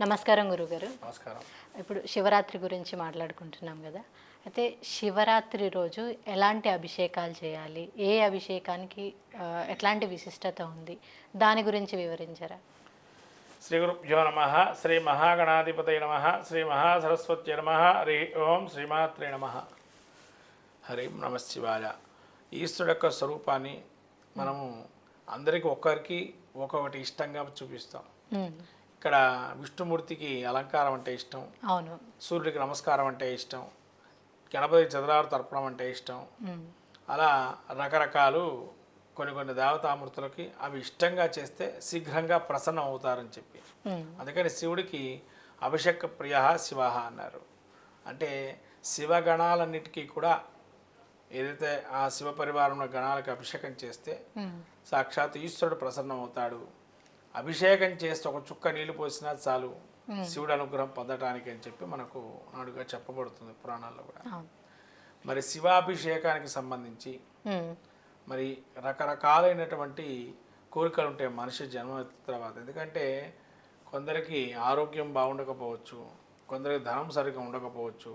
నమస్కారం గురుగారు. నమస్కారం. ఇప్పుడు శివరాత్రి గురించి మాట్లాడుకుంటున్నాం కదా. అయితే శివరాత్రి రోజు ఎలాంటి అభిషేకాలు చేయాలి? ఏ అభిషేకానికి ఎట్లాంటి విశిష్టత ఉంది? దాని గురించి వివరించరా? శ్రీ గురుభ్యో నమ శ్రీ మహాగణాధిపతయ నమ శ్రీ మహాసరస్వత్య నమ హరి ఓం శ్రీమాత్రే నమ. హరి నమ శివాయ. ఈశ్వరుడు యొక్క స్వరూపాన్ని మనము అందరికీ ఒక్కరికి ఒక్కొక్కటి ఇష్టంగా చూపిస్తాం. ఇక్కడ విష్ణుమూర్తికి అలంకారం అంటే ఇష్టం. అవును. సూర్యుడికి నమస్కారం అంటే ఇష్టం. గణపతి చదరారు తర్పణం అంటే ఇష్టం. అలా రకరకాలు కొన్ని కొన్ని దేవతామూర్తులకి అవి ఇష్టంగా చేస్తే శీఘ్రంగా ప్రసన్నం అవుతారని చెప్పి. అందుకని శివుడికి అభిషేక ప్రియ శివ అన్నారు. అంటే శివగణాలన్నిటికీ కూడా ఏదైతే ఆ శివ పరివారంలో గణాలకు అభిషేకం చేస్తే సాక్షాత్ ఈశ్వరుడు ప్రసన్నం అవుతాడు. అభిషేకం చేస్తే ఒక చుక్క నీళ్ళు పోసినా చాలు. శివుడు అనుగ్రహం పొందటానికి అని చెప్పి మనకు నాడుగా చెప్పబడుతుంది పురాణాల్లో కూడా. మరి శివాభిషేకానికి సంబంధించి ఉమ్, మరి రకరకాలైనటువంటి కోరికలు ఉంటాయి మనిషి జన్మ తర్వాత. ఎందుకంటే కొందరికి ఆరోగ్యం బాగుండకపోవచ్చు కొందరికి ధనం సరిగ్గా ఉండకపోవచ్చు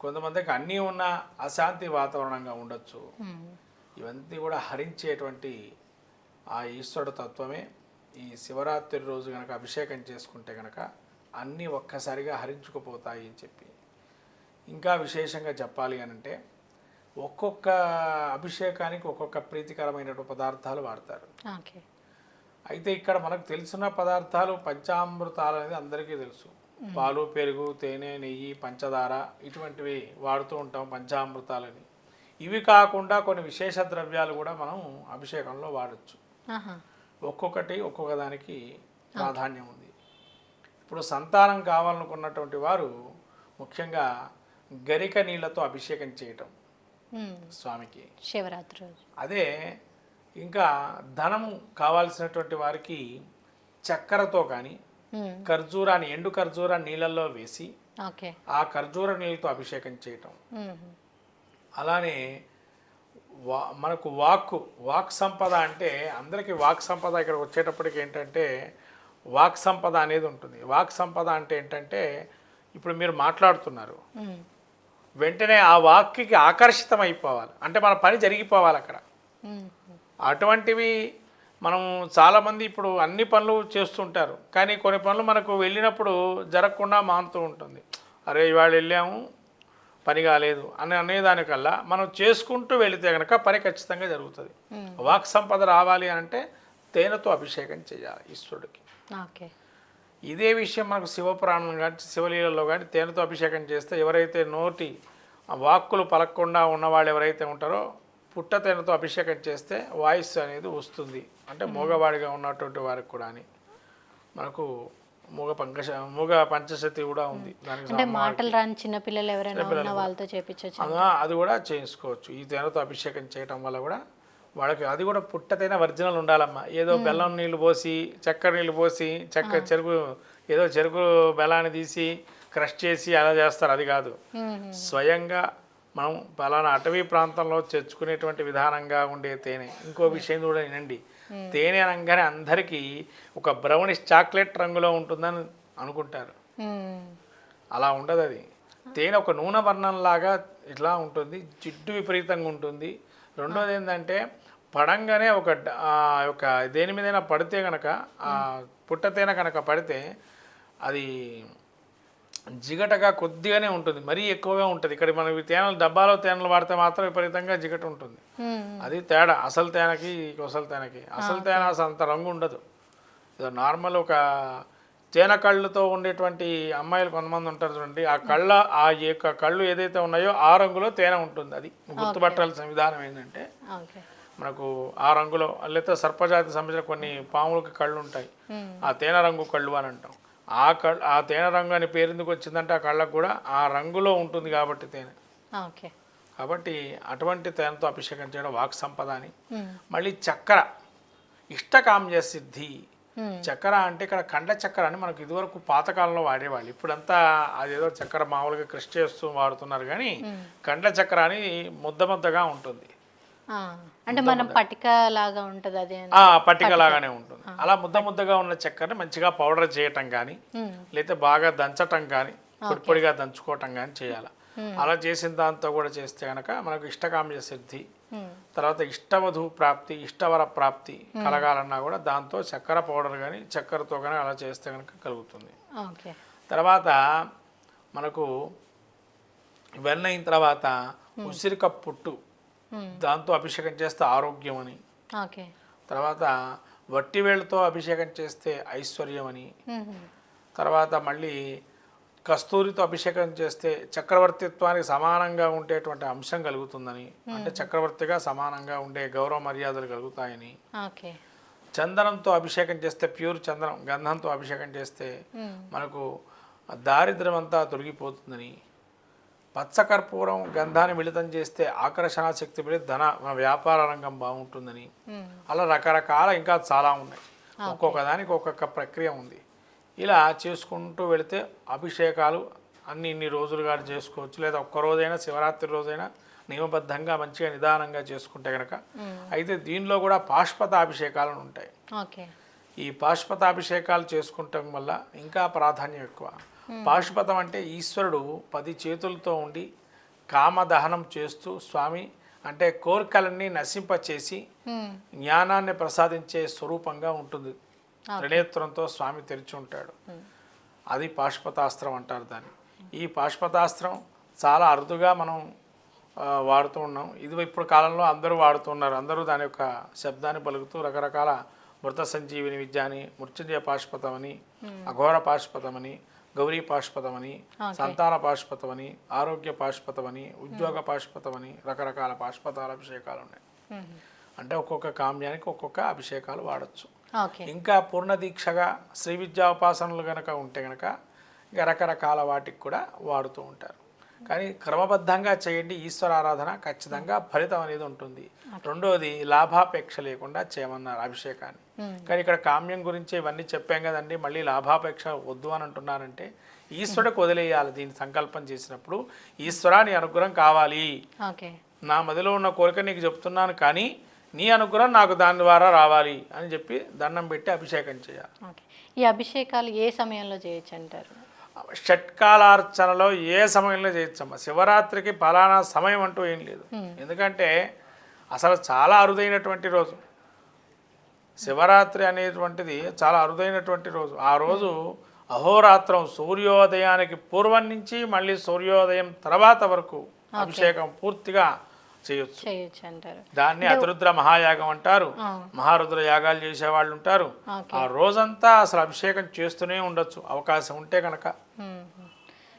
కొంతమందికి అన్నీ ఉన్న అశాంతి వాతావరణంగా ఉండొచ్చు. ఉమ్, ఇవన్నీ కూడా హరించేటువంటి ఆ ఈశ్వరుడు తత్వమే. ఈ శివరాత్రి రోజు కనుక అభిషేకం చేసుకుంటే కనుక అన్నీ ఒక్కసారిగా హరించుకుపోతాయి అని చెప్పి. ఇంకా విశేషంగా చెప్పాలి అని అంటే ఒక్కొక్క అభిషేకానికి ఒక్కొక్క ప్రీతికరమైనటువంటి పదార్థాలు వాడతారు. ఓకే. అయితే ఇక్కడ మనకు తెలిసిన పదార్థాలు పంచామృతాలు అనేది అందరికీ తెలుసు. పాలు పెరుగు తేనె నెయ్యి పంచదార ఇటువంటివి వాడుతూ ఉంటాం పంచామృతాలని. ఇవి కాకుండా కొన్ని విశేష ద్రవ్యాలు కూడా మనం అభిషేకంలో వాడచ్చు. ఒక్కొక్కటి ఒక్కొక్క దానికి ప్రాధాన్యం ఉంది. ఇప్పుడు సంతానం కావాలనుకున్నటువంటి వారు ముఖ్యంగా గరిక నీళ్ళతో అభిషేకం చేయటం స్వామికి. శివరాత్రి రోజు. అదే ఇంకా ధనం కావాల్సినటువంటి వారికి చక్కెరతో కానీ ఖర్జూరాన్ని ఎండు ఖర్జూరా నీళ్ళల్లో వేసి ఆ ఖర్జూర నీళ్ళతో అభిషేకం చేయటం. అలానే వా మనకు వాక్కు వాక్ సంపద అంటే అందరికీ వాక్ సంపద ఇక్కడ వచ్చేటప్పటికి ఏంటంటే వాక్ సంపద అనేది ఉంటుంది. వాక్ సంపద అంటే ఏంటంటే ఇప్పుడు మీరు మాట్లాడుతున్నారు. వెంటనే ఆ వాక్కి ఆకర్షితం అయిపోవాలి అంటే మన పని జరిగిపోవాలి అక్కడ. అటువంటివి మనం చాలామంది ఇప్పుడు అన్ని పనులు చేస్తుంటారు. కానీ కొన్ని పనులు మనకు వెళ్ళినప్పుడు జరగకుండా మానుతూ ఉంటుంది. అరే ఇవాళ వెళ్ళాము పని కాలేదు అని అనేదానికల్లా మనం చేసుకుంటూ వెళితే కనుక పని ఖచ్చితంగా జరుగుతుంది. వాక్ సంపద రావాలి అంటే తేనెతో అభిషేకం చేయాలి ఈశ్వరుడికి. ఓకే. ఇదే విషయం మనకు శివపురాణం కానీ శివలీలలో కానీ తేనెతో అభిషేకం చేస్తే ఎవరైతే నోటి వాక్కులు పలకకుండా ఉన్నవాళ్ళు ఎవరైతే ఉంటారో పుట్ట తేనెతో అభిషేకం చేస్తే వాయిస్ అనేది వస్తుంది. అంటే మూగవాడిగా ఉన్నటువంటి వారికి కూడా అని మనకు మూగ పంకశ మూగ పంచశతి కూడా ఉంది. దానికి అంటే మాటలు రాని చిన్నపిల్లలు ఎవరైనా ఉన్న వాళ్ళతో చేపించవచ్చు అదా అది కూడా చేసుకోవచ్చు ఈ తేనెతో అభిషేకం చేయటం వల్ల కూడా వాళ్ళకి అది కూడా పుట్టతైన ఒరిజినల్ ఉండాలమ్మా. ఏదో బెల్లం నీళ్ళు పోసి చక్కెర నీళ్ళు పోసి చక్కెర చెరుకు ఏదో చెరుకు బెల్లాన్ని తీసి క్రష్ చేసి అలా చేస్తారు. అది కాదు. స్వయంగా మనం పలానా అటవీ ప్రాంతంలో తెచ్చుకునేటువంటి విధానంగా ఉండే తేనె. ఇంకో విషయం కూడా వినండి. తేనె అనగానే అందరికీ ఒక బ్రౌనిష్ చాక్లెట్ రంగులో ఉంటుందని అనుకుంటారు. అలా ఉండదు అది. తేనె ఒక నూనె వర్ణంలాగా ఇట్లా ఉంటుంది. జిడ్డు విపరీతంగా ఉంటుంది. రెండోది ఏంటంటే పడంగానే ఒక యొక్క దేని మీదైనా పడితే కనుక ఆ పుట్ట తేనె కనుక పడితే అది జిగటగా కొద్దిగానే ఉంటుంది. మరీ ఎక్కువగా ఉంటుంది. ఇక్కడ మనం ఈ తేనెలు డబ్బాలో తేనెలు వాడితే మాత్రం విపరీతంగా జిగట ఉంటుంది. అది తేడా. అసలు తేనెకి అసలు తేనెకి. అసలు తేనె అసలు అంత రంగు ఉండదు. ఇది నార్మల్ ఒక తేనె కళ్ళుతో ఉండేటువంటి అమ్మాయిలు కొంతమంది ఉంటారు చూడండి. ఆ కళ్ళ ఆ యొక్క కళ్ళు ఏదైతే ఉన్నాయో ఆ రంగులో తేనె ఉంటుంది అది. గుర్తుపట్టాల్సిన విధానం ఏంటంటే మనకు ఆ రంగులో లేకపోతే సర్పజాతి సంబంధించిన కొన్ని పాములకి కళ్ళు ఉంటాయి. ఆ తేనె రంగు కళ్ళు అని అంటాం. ఆ కళ్ళు ఆ తేనె రంగు అని పేరు ఎందుకు వచ్చిందంటే ఆ కళ్ళకు కూడా ఆ రంగులో ఉంటుంది కాబట్టి తేనె. ఓకే. కాబట్టి అటువంటి తేనెతో అభిషేకం చేయడం వాక్ సంపద అని. మళ్ళీ చక్కెర ఇష్టకామ్య సిద్ధి. చక్కెర అంటే ఇక్కడ కండ చక్కెర అని మనకు ఇదివరకు పాతకాలంలో వాడేవాళ్ళు. ఇప్పుడంతా అదేదో చక్కెర మామూలుగా కృషి చేస్తూ వాడుతున్నారు కానీ కండ చక్కెర అని ముద్ద ముద్దగా ఉంటుంది. అంటే మనం పటిక లాగా ఉంటుంది అదే ఆ పట్టిక లాగానే ఉంటుంది. అలా ముద్ద ముద్దగా ఉన్న చక్కెరని మంచిగా పౌడర్ చేయటం కానీ లేకపోతే బాగా దంచటం కానీ పొడి పొడిగా దంచుకోవటం కానీ చేయాలి. అలా చేసిన దాంతో కూడా చేస్తే కనుక మనకు ఇష్టకామ్య సిద్ధి తర్వాత ఇష్టవధు ప్రాప్తి ఇష్టవర ప్రాప్తి కలగాలన్నా కూడా దాంతో చక్కెర పౌడర్ కానీ చక్కెరతో కానీ అలా చేస్తే కనుక కలుగుతుంది. ఓకే. తర్వాత మనకు ఇవన్నీ అయిన తర్వాత ఉసిరిక పుట్టు దాంతో అభిషేకం చేస్తే ఆరోగ్యం అని. తర్వాత వట్టి వేళ్ళతో అభిషేకం చేస్తే ఐశ్వర్యం అని. తర్వాత మళ్ళీ కస్తూరితో అభిషేకం చేస్తే చక్రవర్తిత్వానికి సమానంగా ఉండేటువంటి అంశం కలుగుతుందని. అంటే చక్రవర్తిగా సమానంగా ఉండే గౌరవ మర్యాదలు కలుగుతాయని. చందనంతో అభిషేకం చేస్తే ప్యూర్ చందనం గంధంతో అభిషేకం చేస్తే మనకు దారిద్ర్యం అంతా తొలగిపోతుందని. పచ్చకర్పూరం గంధాన్ని మిళితం చేస్తే ఆకర్షణ శక్తి పెరిగి ధన మన వ్యాపార రంగం బాగుంటుందని. ఉమ్, అలా రకరకాల ఇంకా చాలా ఉన్నాయి. ఒక్కొక్క దానికి ఒక్కొక్క ప్రక్రియ ఉంది. ఇలా చేసుకుంటూ వెళితే అభిషేకాలు అన్ని ఇన్ని రోజులుగా చేసుకోవచ్చు. లేదా ఒక్క రోజైనా శివరాత్రి రోజైనా నియమబద్ధంగా మంచిగా నిదానంగా చేసుకుంటే కనుక అయితే దీనిలో కూడా పాష్పతాభిషేకాలు ఉంటాయి. ఓకే. ఈ పాశుపతాభిషేకాలు చేసుకుంటాం వల్ల ఇంకా ప్రాధాన్యం ఎక్కువ. పాశుపతం అంటే ఈశ్వరుడు పది చేతులతో ఉండి కామదహనం చేస్తూ స్వామి అంటే కోరికలన్నీ నశింపచేసి ఉమ్, జ్ఞానాన్ని ప్రసాదించే స్వరూపంగా ఉంటుంది. త్రినేత్రంతో స్వామి తెరిచి ఉంటాడు. అది పాశుపతాస్త్రం అంటారు దాన్ని. ఈ పాశుపతాస్త్రం చాలా అరుదుగా మనం వాడుతూ ఉన్నాం. ఇది ఇప్పుడు కాలంలో అందరూ వాడుతున్నారు అందరూ దాని యొక్క శబ్దాన్ని పలుకుతూ రకరకాల మృత సంజీవిని విద్య అని మృత్యుంజయ పాశుపతం అని అఘోర పాశుపతం అని గౌరీ పాశుపతం అని సంతాన పాశుపతం అని ఆరోగ్య పాశుపతం అని ఉద్యోగ పాశుపతం అని రకరకాల పాశుపతాల అభిషేకాలు ఉన్నాయి అంటే ఒక్కొక్క కామ్యానికి ఒక్కొక్క అభిషేకాలు వాడచ్చు. ఇంకా పూర్ణ దీక్షగా శ్రీ విద్యాోపాసనలు కనుక ఉంటే కనుక ఇంకా రకరకాల వాటికి కూడా వాడుతూ ఉంటారు. కానీ క్రమబద్ధంగా చేయండి ఈశ్వర ఆరాధన ఖచ్చితంగా ఫలితం అనేది ఉంటుంది. రెండోది లాభాపేక్ష లేకుండా చేయమన్నారు అభిషేకాన్ని. కానీ ఇక్కడ కామ్యం గురించి ఇవన్నీ చెప్పాం కదండి మళ్ళీ లాభాపేక్ష వద్దు అని అంటున్నారంటే ఈశ్వరుడికి వదిలేయాలి దీన్ని సంకల్పం చేసినప్పుడు. ఈశ్వరా నీ అనుగ్రహం కావాలి. ఓకే. నా మదిలో ఉన్న కోరిక నీకు చెప్తున్నాను కానీ నీ అనుగ్రహం నాకు దాని ద్వారా రావాలి అని చెప్పి దండం పెట్టి అభిషేకం చేయాలి. ఓకే. ఈ అభిషేకాలు ఏ సమయంలో చేయొచ్చు అంటారు? షట్కాలార్చనలో ఏ సమయంలో చేయొచ్చమ్మా శివరాత్రికి ఫలానా సమయం అంటూ ఏం లేదు. ఎందుకంటే అసలు చాలా అరుదైనటువంటి రోజు. శివరాత్రి అనేటువంటిది చాలా అరుదైనటువంటి రోజు. ఆ రోజు అహోరాత్రం సూర్యోదయానికి పూర్వం నుంచి మళ్ళీ సూర్యోదయం తర్వాత వరకు అభిషేకం పూర్తిగా చేయొచ్చు. చేయొచ్చు అంటారు. దాన్ని అతిరుద్ర మహాయాగం అంటారు. మహారుద్ర యాగాలు చేసే వాళ్ళు ఉంటారు ఆ రోజంతా అసలు అభిషేకం చేస్తూనే ఉండొచ్చు. అవకాశం ఉంటే కనుక.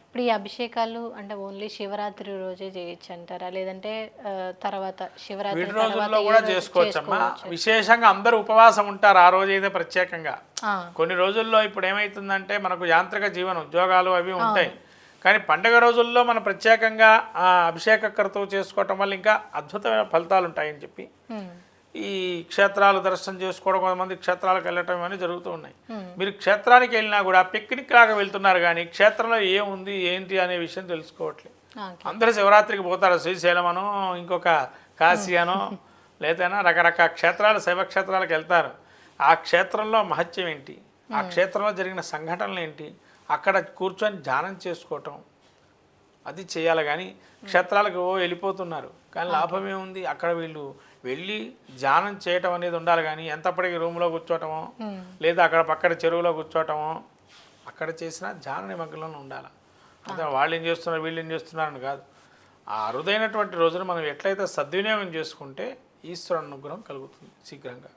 ఇప్పుడు ఈ అభిషేకాలు అంటే ఓన్లీ శివరాత్రి రోజే చేయొచ్చు అంటారా? లేదంటే తర్వాత శివరాత్రి రోజుల్లో కూడా చేసుకోవచ్చమ్మా. విశేషంగా అందరూ ఉపవాసం ఉంటారు ఆ రోజు అయితే ప్రత్యేకంగా. కొన్ని రోజుల్లో ఇప్పుడు ఏమవుతుందంటే మనకు యాంత్రిక జీవనం ఉద్యోగాలు అవి ఉంటాయి. కానీ పండగ రోజుల్లో మనం ప్రత్యేకంగా ఆ అభిషేక క్రతువు చేసుకోవటం వల్ల ఇంకా అద్భుతమైన ఫలితాలు ఉంటాయని చెప్పి ఈ క్షేత్రాలు దర్శనం చేసుకోవడం కొంతమంది క్షేత్రాలకు వెళ్ళటం అని జరుగుతూ ఉన్నాయి. మీరు క్షేత్రానికి వెళ్ళినా కూడా పిక్నిక్ లాగా వెళ్తున్నారు కానీ క్షేత్రంలో ఏముంది ఏంటి అనే విషయం తెలుసుకోవట్లేదు. అందరూ శివరాత్రికి పోతారు శ్రీశైలం అనో ఇంకొక కాశీ అనో లేదైనా రకరకాల క్షేత్రాలు శైవ క్షేత్రాలకు వెళ్తారు. ఆ క్షేత్రంలో మహత్యం ఏంటి? ఆ క్షేత్రంలో జరిగిన సంఘటనలు ఏంటి? అక్కడ కూర్చొని ధ్యానం చేసుకోవటం. అది చేయాలి కానీ క్షేత్రాలకు ఓ వెళ్ళిపోతున్నారు. కానీ లాభం ఏముంది? అక్కడ వీళ్ళు వెళ్ళి ధ్యానం చేయటం అనేది ఉండాలి కానీ ఎంతప్పటికి రూమ్లో కూర్చోవటమో లేదా అక్కడ పక్కన చెరువులో కూర్చోవటమో అక్కడ చేసిన ధ్యాన నిమగ్నంలో ఉండాలి. అదే వాళ్ళు ఏం చేస్తున్నారు? వీళ్ళు ఏం చేస్తున్నారని కాదు. ఆ అరుదైనటువంటి రోజున మనం ఎట్లయితే సద్వినియోగం చేసుకుంటే ఈశ్వర అనుగ్రహం కలుగుతుంది శీఘ్రంగా.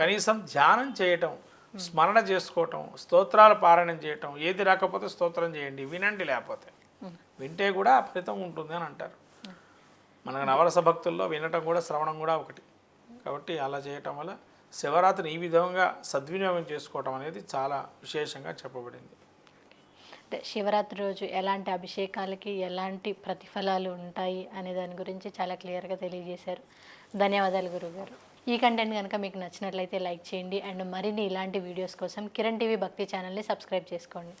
కనీసం ధ్యానం చేయటం స్మరణ చేసుకోవటం స్తోత్రాలు పారాయణం చేయటం ఏది రాకపోతే స్తోత్రం చేయండి వినండి లేకపోతే. వింటే కూడా ఫలితం ఉంటుంది అని అంటారు. మనకు నవరస భక్తుల్లో వినటం కూడా శ్రవణం కూడా ఒకటి. కాబట్టి అలా చేయటం వల్ల శివరాత్రిని ఈ విధంగా సద్వినియోగం చేసుకోవటం అనేది చాలా విశేషంగా చెప్పబడింది. అంటే శివరాత్రి రోజు ఎలాంటి అభిషేకాలకి ఎలాంటి ప్రతిఫలాలు ఉంటాయి అనే దాని గురించి చాలా క్లియర్గా తెలియజేశారు. ధన్యవాదాలు గురుగారు. ఈ కంటెంట్ కనుక మీకు నచ్చినట్లయితే లైక్ చేయండి అండ్ మరిన్ని ఇలాంటి వీడియోస్ కోసం కిరణ్ టీవీ భక్తి ఛానల్ని సబ్స్క్రైబ్ చేసుకోండి.